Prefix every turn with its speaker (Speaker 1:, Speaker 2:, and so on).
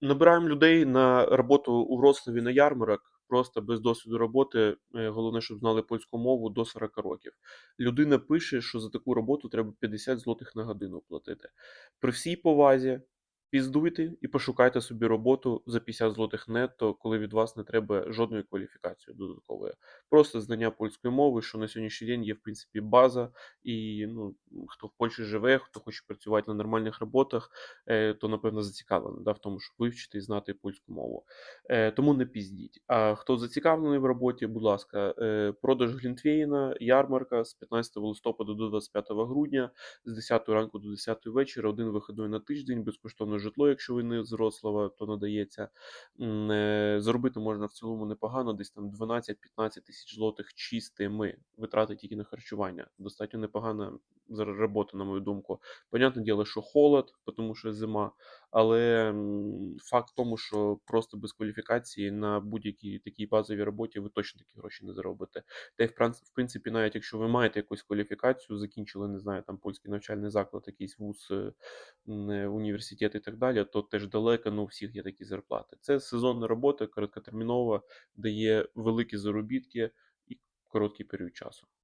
Speaker 1: Набираємо людей на роботу у Вроцлаві на ярмарок, просто без досвіду роботи. Е, головне, щоб знали польську мову до 40 років. Людина пише, що за таку роботу треба 50 злотих на годину платити. При всій повазі, піздуйте і пошукайте собі роботу за 50 злотих нетто, коли від вас не треба жодної кваліфікації додаткової. Просто знання польської мови, що на сьогоднішній день є в принципі база, і ну, хто в Польщі живе, хто хоче працювати на нормальних роботах, е, то напевно зацікавлений да, в тому, щоб вивчити і знати польську мову. Е, Тому не піздіть. А хто зацікавлений в роботі, будь ласка, е, продаж Глінтвейна, ярмарка з 15 листопада до 25 грудня, з 10 ранку до 10 вечора, один вихідний на тиждень, житло, якщо ви не з то надається. Е, Заробити можна в цілому непогано, десь там 12-15 тисяч злотих чистими витрати тільки на харчування. Достатньо непогана робота, на мою думку. Понятне діло, що холод, тому що зима, але факт в тому, що просто без кваліфікації на будь-якій такій базовій роботі ви точно такі гроші не заробите. Та й в принципі, навіть якщо ви маєте якусь кваліфікацію, закінчили, не знаю, там польський навчальний заклад, якийсь вуз, е, е, університет і так далі, то теж далеко, ну у всіх є такі зарплати. Це сезонна робота, короткотермінова, дає великі заробітки і короткий період часу.